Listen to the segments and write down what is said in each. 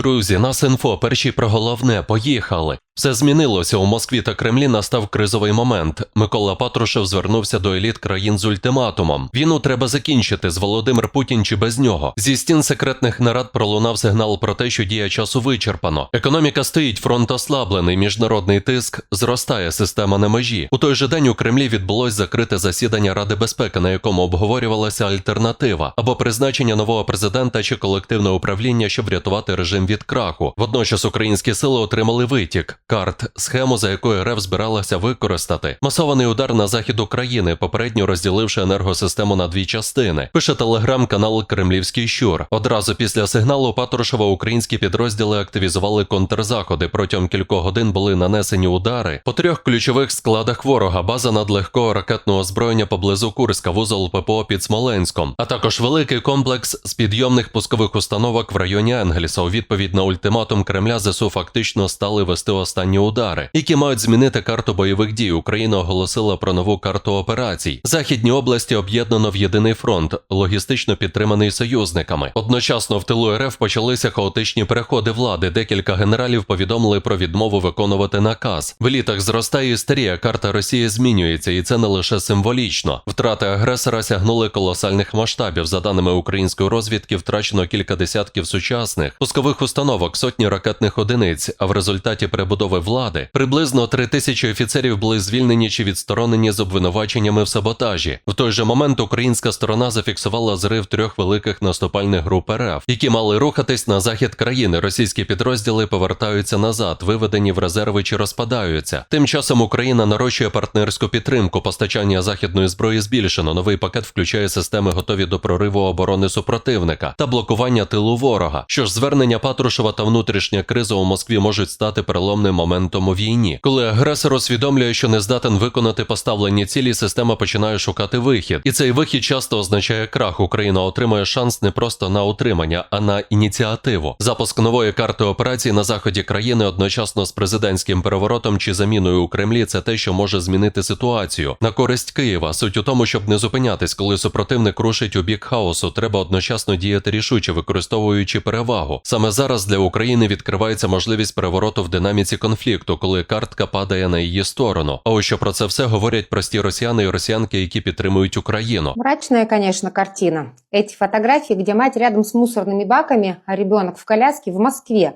Друзі, нас інфо, перші про головне, поїхали. Все змінилося у Москві та Кремлі. Настав кризовий момент. Микола Патрушев звернувся до еліт країн з ультиматумом. Війну треба закінчити з Володимир Путін чи без нього. Зі стін секретних нарад пролунав сигнал про те, що дія часу вичерпано. Економіка стоїть, фронт ослаблений, міжнародний тиск зростає система на межі. У той же день у Кремлі відбулось закрите засідання Ради безпеки, на якому обговорювалася альтернатива або призначення нового президента чи колективне управління, щоб врятувати режим від краху. Водночас українські сили отримали витік карт, схему, за якою РФ збиралася використати. Масований удар на захід України, попередньо розділивши енергосистему на дві частини. Пише телеграм-канал Кремлівський Щур. Одразу після сигналу Патрушева українські підрозділи активізували контрзаходи. Протягом кількох годин були нанесені удари по трьох ключових складах ворога, база надлегкого ракетного озброєння поблизу Курська, вузол ППО під Смоленськом, а також великий комплекс з підйомних пускових установок в районі Енгельса. У відповідь на ультиматум Кремля ЗСУ фактично стали вести останні удари, які мають змінити карту бойових дій. Україна оголосила про нову карту операцій. Західні області об'єднано в єдиний фронт, логістично підтриманий союзниками. Одночасно в тилу РФ почалися хаотичні переходи влади. Декілька генералів повідомили про відмову виконувати наказ. В елітах зростає істерія, карта Росії змінюється, і це не лише символічно. Втрати агресора сягнули колосальних масштабів. За даними української розвідки, втрачено кілька десятків сучасних пускових установок, сотні ракетних одиниць. А в результаті перебудови влади приблизно три тисячі офіцерів були звільнені чи відсторонені з обвинуваченнями в саботажі. В той же момент українська сторона зафіксувала зрив трьох великих наступальних груп РФ, які мали рухатись на захід країни. Російські підрозділи повертаються назад, виведені в резерви чи розпадаються. Тим часом Україна нарощує партнерську підтримку. Постачання західної зброї збільшено. Новий пакет включає системи, готові до прориву оборони супротивника та блокування тилу ворога. Що ж, звернення Патрушева та внутрішня криза у Москві можуть стати переломним моментом у війні. Коли агресор усвідомлює, що не здатен виконати поставлені цілі, система починає шукати вихід, і цей вихід часто означає крах. Україна отримує шанс не просто на утримання, а на ініціативу. Запуск нової карти операції на заході країни одночасно з президентським переворотом чи заміною у Кремлі це те, що може змінити ситуацію на користь Києва. Суть у тому, щоб не зупинятись, коли супротивник рушить у бік хаосу, треба одночасно діяти рішуче, використовуючи перевагу. Саме зараз для України відкривається можливість перевороту в динаміці конфлікту, коли картка падає на її сторону. А ось що про це все говорять прості росіяни і росіянки, які підтримують Україну. Мрачная, конечно, картина. Эти фотографии, где мать рядом с мусорными баками, а ребенок в коляске в Москве,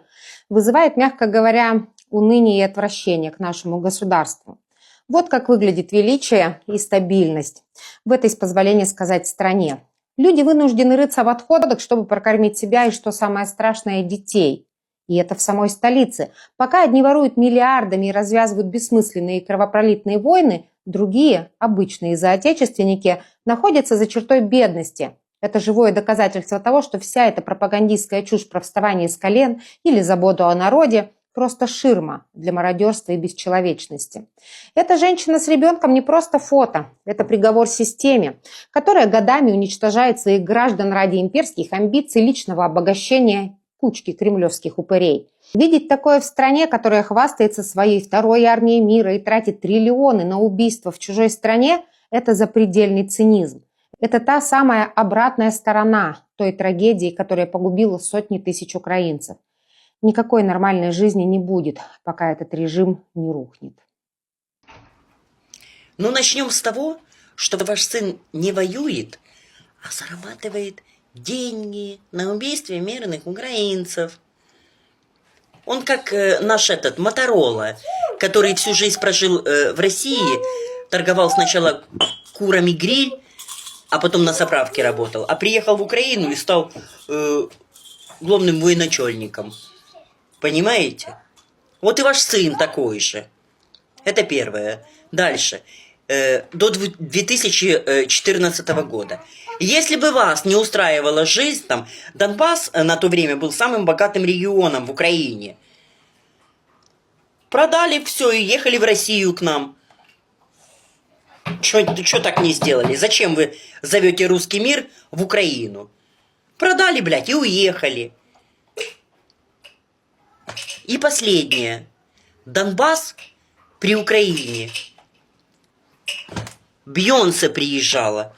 вызывает, мягко говоря, уныние и отвращение к нашему государству. Вот как выглядит величие и стабильность в этой, с позволения сказать, стране. Люди вынуждены рыться в отходах, чтобы прокормить себя и, что самое страшное, детей. И это в самой столице. Пока одни воруют миллиардами и развязывают бессмысленные кровопролитные войны, другие, обычные соотечественники, находятся за чертой бедности. Это живое доказательство того, что вся эта пропагандистская чушь про вставание с колен или заботу о народе просто ширма для мародерства и бесчеловечности. Эта женщина с ребенком не просто фото, это приговор системе, которая годами уничтожает своих граждан ради имперских амбиций личного обогащения кучки кремлевских упырей. Видеть такое в стране, которая хвастается своей второй армией мира и тратит триллионы на убийства в чужой стране, это запредельный цинизм. Это та самая обратная сторона той трагедии, которая погубила сотни тысяч украинцев. Никакой нормальной жизни не будет, пока этот режим не рухнет. Ну, начнем с того, что ваш сын не воюет, а зарабатывает деньги на убийстве мирных украинцев. Он как э, наш этот Моторола, который всю жизнь прожил э, в России, торговал сначала курами гриль, а потом на заправке работал, а приехал в Украину и стал э, главным военачальником. Понимаете? Вот и ваш сын такой же. Это первое. Дальше. Э, до дв- 2014 года. Если бы вас не устраивала жизнь, там, Донбасс э, на то время был самым богатым регионом в Украине. Продали все и ехали в Россию к нам. Что так не сделали? Зачем вы зовете русский мир в Украину? Продали, блядь, и уехали. И последнее. Донбасс при Украине. Бьонсе приезжала.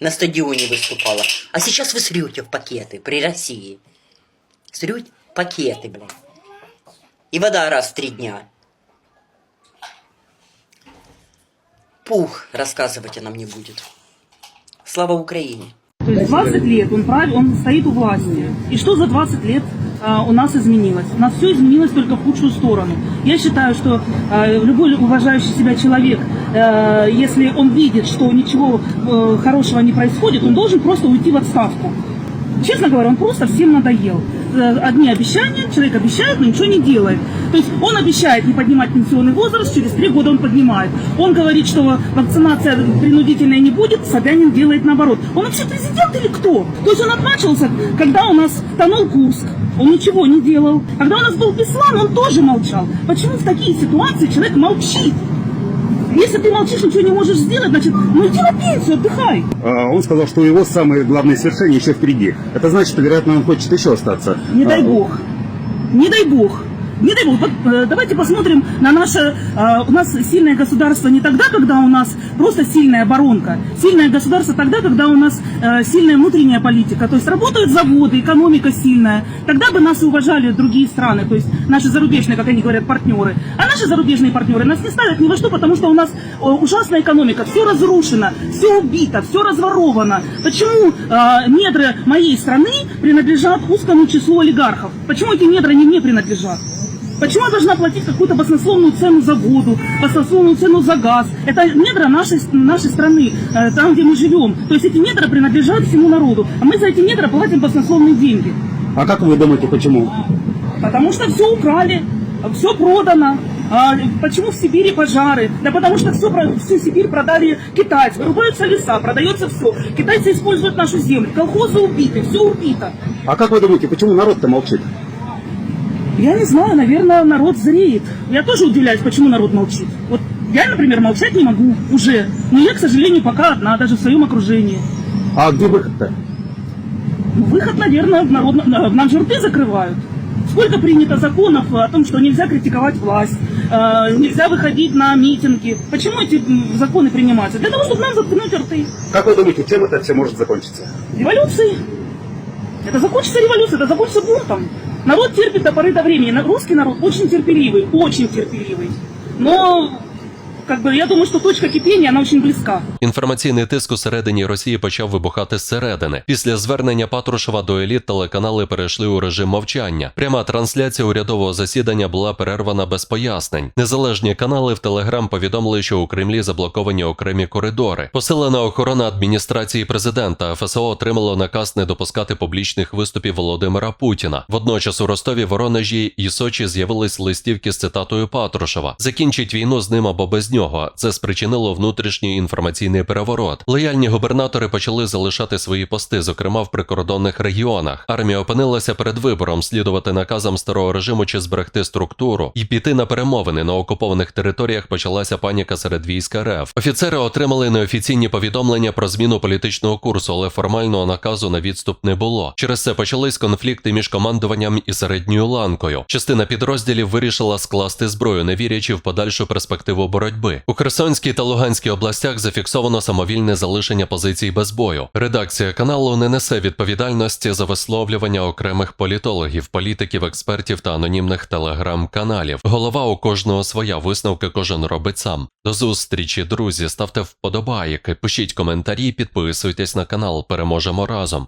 На стадионе выступала. А сейчас вы срете в пакеты при России. Срете? пакеты, блядь. И вода раз в три дня. Пух рассказывать она мне будет. Слава Украине. То есть 20 лет он, прав... он стоит у власти. И что за 20 лет у нас изменилось? У нас все изменилось только в худшую сторону. Я считаю, что а, любой уважающий себя человек, а, если он видит, что ничего э, хорошего не происходит, он должен просто уйти в отставку. Честно говоря, он просто всем надоел. Э, Одни обещания, человек обещает, но ничего не делает. То есть он обещает не поднимать пенсионный возраст, через три года он поднимает. Он говорит, что вакцинация принудительная не будет, Собянин делает наоборот. Он вообще президент или кто? То есть он отмачивался, когда у нас тонул Курск. Он ничего не делал. Когда у нас был Беслан, он тоже молчал. Почему в такие ситуации человек молчит? Если ты молчишь, ничего не можешь сделать, значит, ну иди на пенсию, отдыхай. А, Он сказал, что у его самые главные свершения еще впереди. Это значит, что, вероятно, он хочет еще остаться. Не дай А, бог. Не дай бог. Не дай бог. Э, давайте посмотрим на наше... э, у нас сильное государство не тогда, когда у нас просто сильная оборонка. Сильное государство тогда, когда у нас э, сильная внутренняя политика. То есть работают заводы, экономика сильная. Тогда бы нас уважали другие страны. То есть наши зарубежные, как они говорят, партнеры. А наши зарубежные партнеры нас не ставят ни во что, потому что у нас ужасная экономика. Все разрушено, все убито, все разворовано. Почему недры моей страны принадлежат узкому числу олигархов? Почему эти недры не мне принадлежат? Почему я должна платить какую-то баснословную цену за воду, баснословную цену за газ? Это недра нашей, нашей страны, э, там, где мы живем. То есть эти недра принадлежат всему народу. А мы за эти недра платим баснословные деньги. А как вы думаете, почему? Потому что все украли, все продано. А почему в Сибири пожары? Да потому что все, всю Сибирь продали китайцы. Вырубаются леса, продается все. Китайцы используют нашу землю. Колхозы убиты, все убито. А как вы думаете, почему народ-то молчит? Я не знаю, наверное, народ зреет. Я тоже удивляюсь, почему народ молчит. Вот я, например, молчать не могу уже. Но я, к сожалению, пока одна, даже в своем окружении. А где выход-то? Ну, Выход, наверное, в народ... на- нам же рты закрывают. Сколько принято законов о том, что нельзя критиковать власть, э, нельзя выходить на митинги. Почему эти законы принимаются? Для того, чтобы нам заткнуть рты. Как вы думаете, чем это все может закончиться? Революцией. Это закончится революция, это закончится бунтом. Народ терпит до поры до времени. На- Русский народ очень терпеливый, очень терпеливый. Но, как бы, я думаю, что точка кипения, она очень близка. Інформаційний тиск усередині Росії почав вибухати зсередини. Після звернення Патрушева до еліт телеканали перейшли у режим мовчання. Пряма трансляція урядового засідання була перервана без пояснень. Незалежні канали в Телеграм повідомили, що у Кремлі заблоковані окремі коридори. Посилена охорона адміністрації президента ФСО отримало наказ не допускати публічних виступів Володимира Путіна. Водночас у Ростові, Воронежі і Сочі з'явились листівки з цитатою Патрушева: закінчить війну з ним або без нього. Це спричинило внутрішній інформаційний переворот. Лояльні губернатори почали залишати свої пости, зокрема в прикордонних регіонах. Армія опинилася перед вибором слідувати наказам старого режиму чи зберегти структуру і піти на перемовини на окупованих територіях. Почалася паніка серед військ РФ. Офіцери отримали неофіційні повідомлення про зміну політичного курсу, але формального наказу на відступ не було. Через це почались конфлікти між командуванням і середньою ланкою. Частина підрозділів вирішила скласти зброю, не вірячи в подальшу перспективу боротьби. У Херсонській та Луганській областях зафіксовано самовільне залишення позицій без бою. Редакція каналу не несе відповідальності за висловлювання окремих політологів, політиків, експертів та анонімних телеграм-каналів. Голова у кожного своя висновки кожен робить сам. До зустрічі, друзі. Ставте вподобайки, пишіть коментарі, підписуйтесь на канал. Переможемо разом.